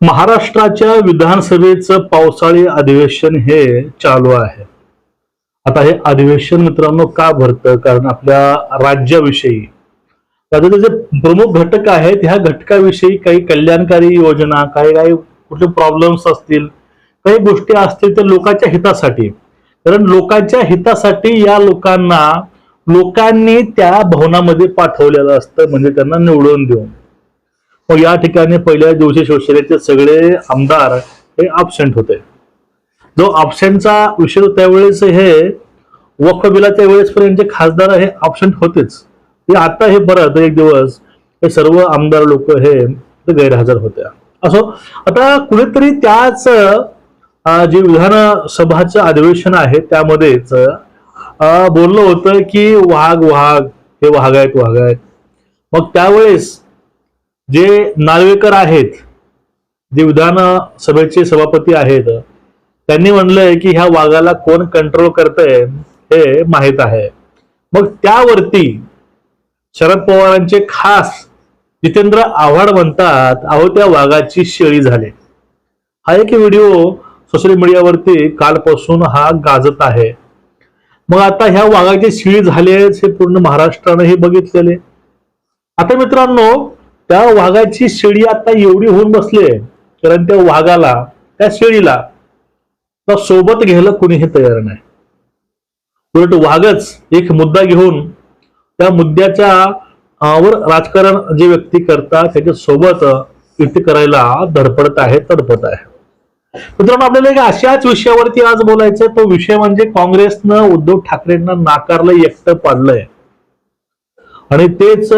महाराष्ट्राच्या विधानसभेचं पावसाळी अधिवेशन हे चालू आहे. आता हे अधिवेशन मित्रांनो का भरतं? कारण आपल्या राज्याविषयी. त्याचे जे प्रमुख घटक आहेत ह्या घटकाविषयी काही कल्याणकारी योजना काही काही कुठले प्रॉब्लेम्स असतील काही गोष्टी असतील तर लोकांच्या हितासाठी. कारण लोकांच्या हितासाठी या लोकांना लोकांनी त्या भवनामध्ये पाठवलेलं असतं म्हणजे त्यांना निवडून देऊन. मग या ठिकाणी पहिल्या दिवशी शिवसेनेचे सगळे आमदार हे अबसेंट होते. जो अबसेंटचा विषय त्यावेळेस हे वक्फ बिलाच्या वेळेस पर्यंत खासदार हे अबसेंट होतेच. ते आता हे परत एक दिवस हे सर्व आमदार लोक हे गैरहजर होत्या असो आता कुणीतरी त्याच जे विधानसभाचं अधिवेशन आहे त्यामध्येच अं, बोललं होतं की वाघ वाघ हे वाघ आहेत वाघ आहेत. मग त्यावेळेस जे नार्वेकर आहेत जे विधान सभेचे सभापती आहेत त्यांनी म्हणलंय की ह्या वाघाला कोण कंट्रोल करतंय हे माहीत आहे. मग त्यावरती शरद पवारांचे खास जितेंद्र आव्हाड म्हणतात अहो त्या वाघाची शेळी झाली. हा एक व्हिडिओ सोशल मीडियावरती कालपासून हा गाजत आहे. मग आता ह्या वाघाची शिळी झाली आहे हे पूर्ण महाराष्ट्रानं हे बघितलेले. आता मित्रांनो त्या वाघाची शेळी आता एवढी होऊन बसली आहे कारण त्या वाघाला त्या शेळीला सोबत घ्यायला कुणीही तयार नाही. उलट वाघच एक मुद्दा घेऊन त्या मुद्द्याच्या वर राजकारण जे व्यक्ती करतात त्याच्या सोबत युती करायला धडपडत आहे तडपत आहे मित्रांनो आपल्याला एक अशाच विषयावरती आज बोलायचं तो विषय म्हणजे काँग्रेसनं उद्धव ठाकरेंना नाकारलं एकटं पाडलंय. आणि तेच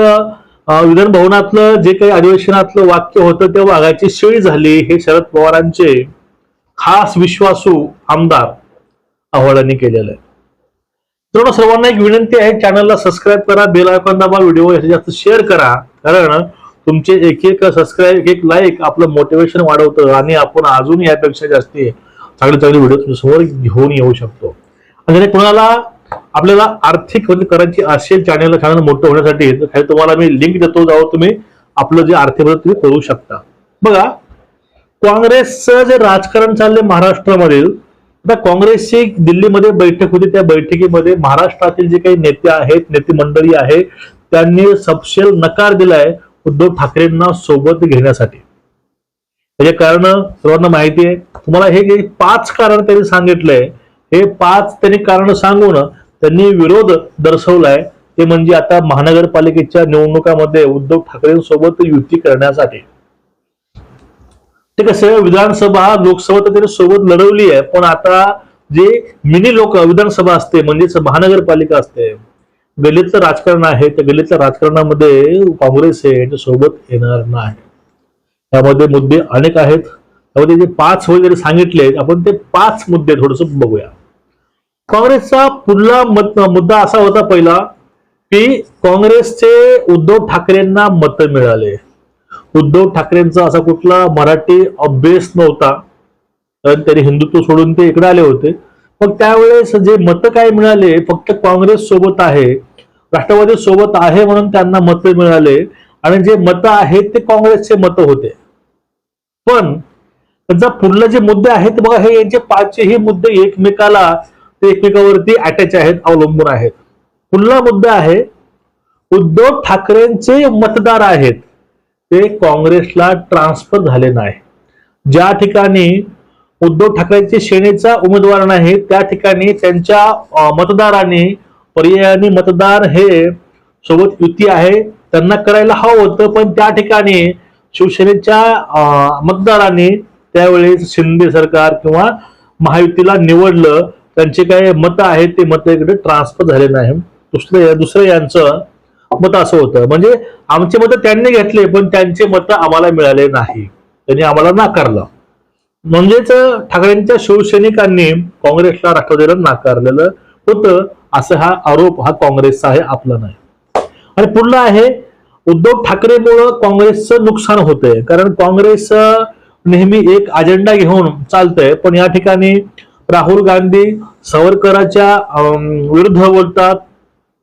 विधान भवनातलं जे काही अधिवेशनातलं वाक्य होतं ते वाघाची शेळी झाली हे शरद पवारांचे खास विश्वासू आमदार अहवालांनी केलेलं आहे. मित्रांनो सर्वांना एक विनंती आहे चॅनलला सबस्क्राईब करा बेल आयकॉन दाबा व्हिडिओ जास्त शेअर करा कारण तुमचे एक एक सबस्क्राईब एक एक लाईक आपलं मोटिवेशन वाढवतं आणि आपण अजून यापेक्षा जास्ती चांगले चांगले व्हिडिओ तुमच्यासमोर घेऊन येऊ शकतो. आणि कोणाला आपल्याला आर्थिक मदत करायची असेल चॅनलला चॅनल मोठं होण्यासाठी खाली तुम्हाला मी लिंक देतो जाऊ तुम्ही आपलं जे आर्थिक मदत तुम्ही करू शकता. बघा काँग्रेसचं जे राजकारण चाललंय महाराष्ट्रामध्ये आता काँग्रेसची दिल्लीमध्ये बैठक होती त्या बैठकीमध्ये महाराष्ट्रातील जे काही नेते आहेत नेते मंडळी आहे त्यांनी सपशेल नकार दिलाय उद्धव ठाकरेंना सोबत घेण्यासाठी. त्याचे कारण सर्वांना माहिती आहे. तुम्हाला हे पाच कारण त्यांनी सांगितलंय. हे पाच त्यांनी कारण सांगून त्यांनी विरोध दर्शवलाय. ते म्हणजे आता महानगरपालिकेच्या निवडणुकामध्ये उद्धव ठाकरेंसोबत युती करण्यासाठी. ते कसं विधानसभा लोकसभा तर त्यांनी सोबत लढवली आहे पण आता जे मिनी लोक विधानसभा असते म्हणजेच महानगरपालिका असते गल्लीतलं राजकारण आहे त्या गल्लीतल्या राजकारणामध्ये काँग्रेस हे यांच्या सोबत येणार नाही. त्यामध्ये मुद्दे अनेक आहेत. त्यामध्ये जे पाच वगैरे सांगितले आपण ते पाच मुद्दे थोडस बघूया. काँग्रेसचा पुढला मत मुद्दा असा होता पहिला की काँग्रेसचे उद्धव ठाकरेंना मत मिळाले. उद्धव ठाकरेंचा असा कुठला मराठी अभ्यास नव्हता. कारण त्यांनी हिंदुत्व सोडून ते इकडे आले होते. मग त्यावेळेस जे मत काय मिळाले फक्त काँग्रेस सोबत आहे राष्ट्रवादी सोबत आहे म्हणून त्यांना मत मिळाले आणि जे मत आहेत ते काँग्रेसचे मत होते. पण त्यांचा पुढले जे मुद्दे आहेत बघा हे यांचे पाचही मुद्दे एकमेकाला ते एकमेकावरती अटॅच आहेत अवलंबून आहेत. पुन्हा मुद्दा आहे उद्धव ठाकरेंचे मतदार आहेत ते काँग्रेसला ट्रान्सफर झाले नाही. ज्या ठिकाणी उद्धव ठाकरेंचे सेनेचा उमेदवार नाही त्या ठिकाणी त्यांच्या मतदारांनी पर्यायाने मतदार हे सोबत युती आहे त्यांना करायला हवं होतं पण त्या ठिकाणी शिवसेनेच्या अं, मतदारांनी त्यावेळेस शिंदे सरकार किंवा महायुतीला निवडलं त्यांचे काय मतं आहेत ते मत इकडे ट्रान्सफर झाले नाही. दुसरं दुसरं यांचं मत असं होतं. म्हणजे आमचे मतं त्यांनी घेतले पण त्यांचे मत आम्हाला मिळाले नाही. त्यांनी आम्हाला नाकारलं. म्हणजेच ठाकरेंच्या शिवसैनिकांनी काँग्रेसला राष्ट्रवादीला नाकारलेलं होतं असं हा आरोप हा काँग्रेसचा आहे आपला नाही. आणि पुढलं आहे उद्धव ठाकरेमुळं काँग्रेसचं नुकसान होतंय. कारण काँग्रेस नेहमी एक अजेंडा घेऊन चालतंय. पण या ठिकाणी राहुल गांधी सावरकरांच्या विरुद्ध बोलतात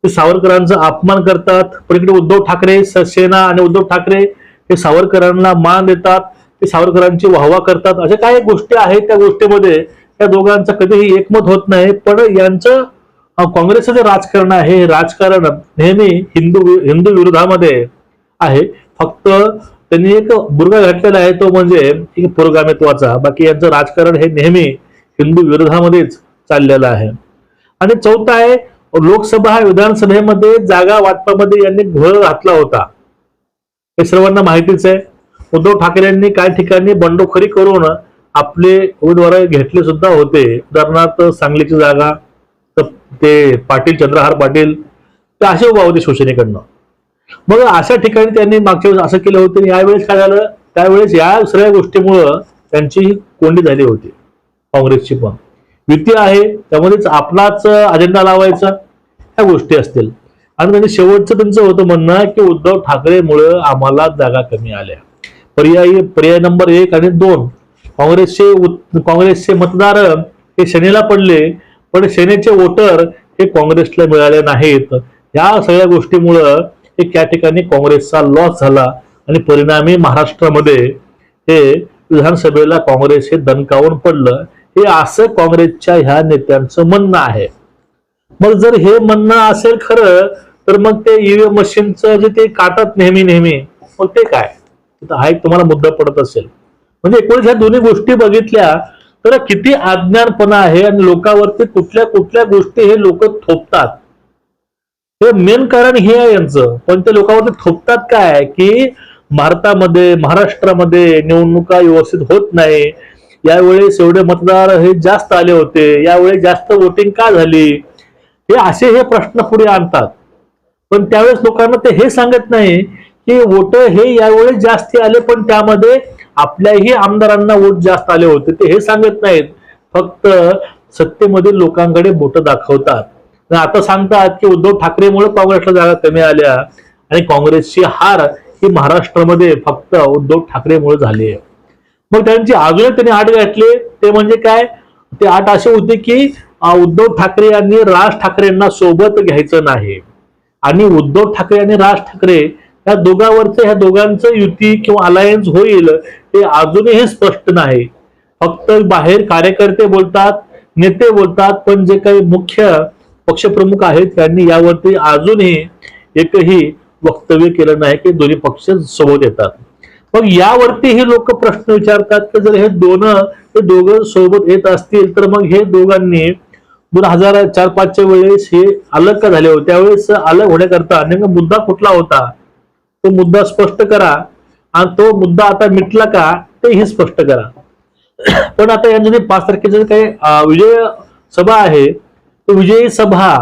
ते सावरकरांचा अपमान करतात. पण इकडे उद्धव ठाकरे स- सेना आणि उद्धव ठाकरे हे सावरकरांना मान देतात ते सावरकरांची वाहवा करतात. अशा काही गोष्टी आहेत त्या गोष्टीमध्ये. त्या दोघांचं कधीही एकमत होत नाही पण यांचं काँग्रेसचं जे राजकारण आहे हे राजकारण नेहमी हिंदू हिंदू विरोधामध्ये आहे. फक्त त्यांनी एक बुरगा घातलेला आहे तो म्हणजे एक पुरोगामित्वाचा. बाकी यांचं राजकारण हे नेहमी हिंदू विरोधामध्येच चाललेला आहे. आणि चौथा आहे लोकसभा विधानसभेमध्ये जागा वाटपामध्ये यांनी घोळ घातला होता. हे सर्वांना माहितीच आहे. उद्धव ठाकरे यांनी काही ठिकाणी बंडखोरी करून आपले उमेदवार घेतले सुद्धा होते. उदाहरणार्थ सांगलीची जागा तर ते पाटील चंद्रहार पाटील ते असे उभा होते शिवसेनेकडनं. मग अशा ठिकाणी त्यांनी मागच्या वेळेस असं केलं होतं आणि यावेळेस काय झालं? त्यावेळेस या सगळ्या गोष्टीमुळं त्यांची कोंडी झाली होती काँग्रेसची पण. युती आहे त्यामध्येच आपलाच अजेंडा लावायचा ह्या गोष्टी असतील. आणि त्यांनी शेवटचं त्यांचं होतं म्हणणं की उद्धव ठाकरेमुळं आम्हाला जागा कमी आल्या. पर्यायी पर्याय नंबर एक आणि दोन काँग्रेसचे काँग्रेसचे मतदार हे सेनेला पडले पण सेनेचे वोटर हे काँग्रेसला मिळाले नाहीत. या सगळ्या गोष्टीमुळं एक त्या ठिकाणी काँग्रेसचा लॉस झाला आणि परिणामी महाराष्ट्रामध्ये हे विधानसभेला काँग्रेस हे दणकावून पडलं. हे असं काँग्रेसच्या ह्या नेत्यांचं म्हणणं आहे. मग जर हे म्हणणं असेल खरं तर मग ते ईव्हीएम मशीनचं जे ते काटत नेहमी नेहमी मग ते काय? हा एक तुम्हाला मुद्दा पडत असेल. म्हणजे एकूण ह्या दोन्ही गोष्टी बघितल्या तर किती अज्ञानपणा आहे आणि लोकांवरती कुठल्या कुठल्या गोष्टी हे लोक थोपतात. हे मेन कारण हे आहे यांचं. पण ते लोकांवरती थोपतात काय? की भारतामध्ये महाराष्ट्रामध्ये निवडणुका व्यवस्थित होत नाही. यावेळेस एवढे मतदार हे जास्त आले होते यावेळेस जास्त वोटिंग का झाली? हे असे हे प्रश्न पुढे आणतात. पण त्यावेळेस लोकांना ते हे सांगत नाही की वोट हे यावेळेस जास्त आले पण त्यामध्ये आपल्याही आमदारांना वोट जास्त आले होते. ते हे सांगत नाहीत. फक्त सत्तेमधील लोकांकडे बोट दाखवतात. आता सांगतात की उद्धव ठाकरेमुळे काँग्रेसला जागा कमी आल्या आणि काँग्रेसची हार ही महाराष्ट्रामध्ये फक्त उद्धव ठाकरेमुळे झाली आहे. मग त्यांची अजून त्यांनी आठ घातली. ते म्हणजे काय? ते आठ असे होते की उद्धव ठाकरे यांनी राज ठाकरेंना सोबत घ्यायचं नाही. आणि उद्धव ठाकरे आणि राज ठाकरे या दोघांवरचं ह्या दोघांचं युती किंवा अलायन्स होईल ते अजूनही स्पष्ट नाही. फक्त बाहेर कार्यकर्ते बोलतात नेते बोलतात पण जे काही मुख्य पक्षप्रमुख आहेत त्यांनी यावरती अजूनही एकही वक्तव्य केलं नाही की दोन्ही पक्ष सोबत येतात. मग यावरती हे लोक प्रश्न विचारतात की जर हे दोन हे दोघं सोबत येत असतील तर मग हे दोघांनी दोन हजार चार पाचच्या वेळेस हे अलग का झाले होते त्यावेळेस अलग होण्याकरता नेमका मुद्दा कुठला होता? तो मुद्दा स्पष्ट करा. आणि तो मुद्दा आता मिटला का ते हे स्पष्ट करा. पण आता यांचं पाच तारखेचं काही विजय सभा आहे. तो विजयी सभा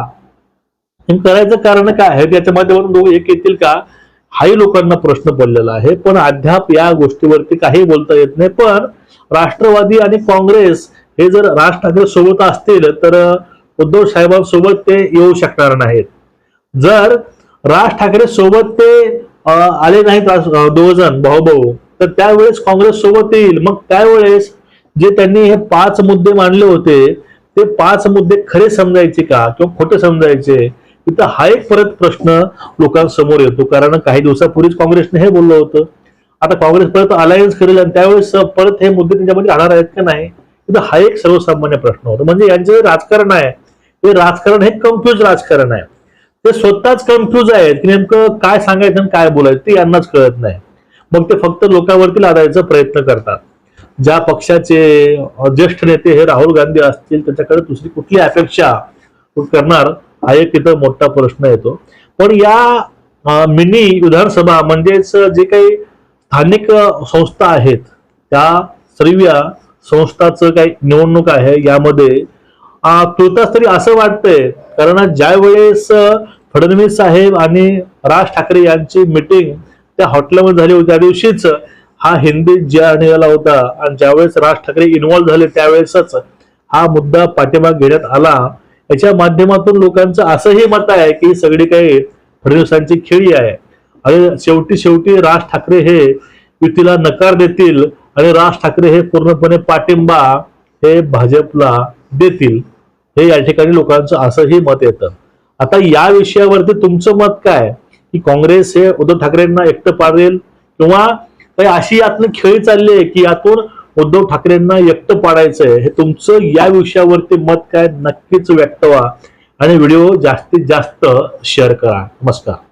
करायचं कारण काय आहे? त्याच्या माध्यमातून दोघं एक येतील का? हाही लोकांना प्रश्न पडलेला आहे. पण अद्याप या गोष्टीवरती काही बोलता येत नाही. पण राष्ट्रवादी आणि काँग्रेस हे जर राज ठाकरे सोबत असतील तर उद्धव साहेबांसोबत ते येऊ शकणार नाहीत. जर राज ठाकरे सोबत ते आले नाहीत दोघजण भाऊभाऊ भाऊ भाऊ तर त्यावेळेस काँग्रेस सोबत येईल. मग त्यावेळेस जे त्यांनी हे पाच मुद्दे मांडले होते ते पाच मुद्दे खरे समजायचे का? किंवा खोटे समजायचे? तिथं हा एक परत प्रश्न लोकांसमोर येतो. कारण काही दिवसापूर्वीच काँग्रेसने हे बोललं होतं. आता काँग्रेस परत अलायन्स करेल आणि त्यावेळेस परत हे मुद्दे त्यांच्यामध्ये राहणार आहेत का नाही? तिथं हा एक सर्वसामान्य प्रश्न होतो. म्हणजे यांचं जे राजकारण आहे हे राजकारण हे कन्फ्युज राजकारण आहे. ते स्वतःच कन्फ्युज आहेत की नेमकं काय सांगायचं आणि काय बोलायचं ते यांनाच कळत नाही. मग ते फक्त लोकांवरती लादायचा प्रयत्न करतात. ज्या पक्षाचे ज्येष्ठ नेते हे राहुल गांधी असतील त्याच्याकडे दुसरी कुठली अपेक्षा करणार हा एक तिथं मोठा प्रश्न येतो. पण या मिनी विधानसभा म्हणजेच जे काही स्थानिक संस्था आहेत त्या सर्व संस्थाचं काही निवडणूक आहे यामध्ये तुर्तास तरी असं वाटतंय कारण ज्या वेळेस फडणवीस साहेब आणि राज ठाकरे यांची मिटिंग त्या हॉटेलमध्ये झाली होती त्या दिवशीच हा हिंदी ज्या निघाला होता आणि ज्यावेळेस राज ठाकरे इन्व्हॉल्व्ह झाले त्यावेळेसच हा मुद्दा पाठिंबा घेण्यात आला. याच्या माध्यमातून लोकांचं असंही मत आहे की सगळी काही फडणवीसांची खेळी आहे. आणि शेवटी शेवटी राज ठाकरे हे युतीला नकार देतील आणि राज ठाकरे हे पूर्णपणे पाठिंबा हे भाजपला देतील. हे या ठिकाणी लोकांचं असंही मत येतं. आता या विषयावरती तुमचं मत काय? की काँग्रेस हे उद्धव ठाकरेंना एकटं पाडेल किंवा काही अशी यातनं खेळी चालली आहे की यातून उद्धव ठाकरेंना एकटं पाडायचंय हे तुमचं या विषयावरती मत काय? नक्कीच व्यक्त व्हा. आणि व्हिडिओ जास्तीत जास्त शेअर करा. नमस्कार.